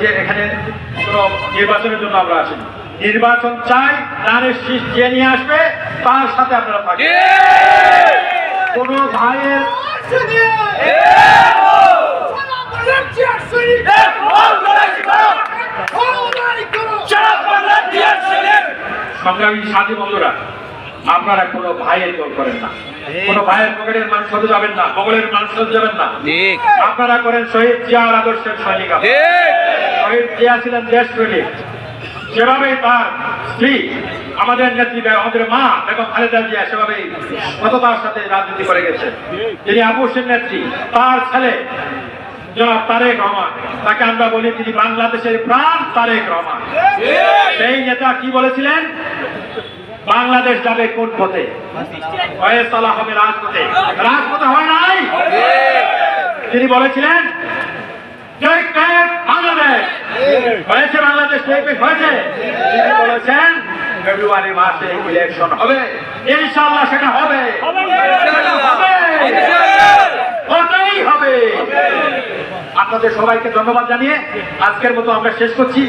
যে এখানে কোনো নির্বাচনের জন্য আমরা আসিনি নির্বাচন চাই ধানের শীষ যে নিয়ে আসবে তার সাথে আপনারা থাকবেন। কোনো ভাইয়ের সংগ্রামী সাথী বন্ধুরা আপনারা কোনো ভাইয়ের দল করেন না। কোনো ভাইয়ের পকেটের মানুষ হতে যাবেন না মগলের মানুষ হতে যাবেন না। আপনারা করেন শহীদ জিয়ার আদর্শের সৈনিক। শহীদ জিয়া ছিলেন দেশ প্রেমিক সেভাবে তার স্ত্রী আমাদের নেত্রী আমাদের মা বেগম খালেদা জিয়া সেভাবে সততার সাথে রাজনীতি করে গেছে। তিনি নেত্রী তার ছেলে জনাব তারেক রহমান। তাকে আমরা বলি তিনি বাংলাদেশের প্রাণ তারেক রহমান। সেই নেতা কি বলেছিলেন? বাংলাদেশ যাবে কোন পথে? ফয়সালা হবে রাজপথে। রাজপথে হয় নাই? তিনি বলেছিলেন জয় বাংলাদেশ। হয়েছে বাংলাদেশ থেকে হয়েছে। তিনি বলেছেন ফেব্রুয়ারি মাসে ইলেকশন হবে। ইনশাআল্লাহ সেটা হবে। হবে। হতেই হবে। আপনাদের সবাইকে ধন্যবাদ জানিয়ে আজকের মতো আমরা শেষ করছি।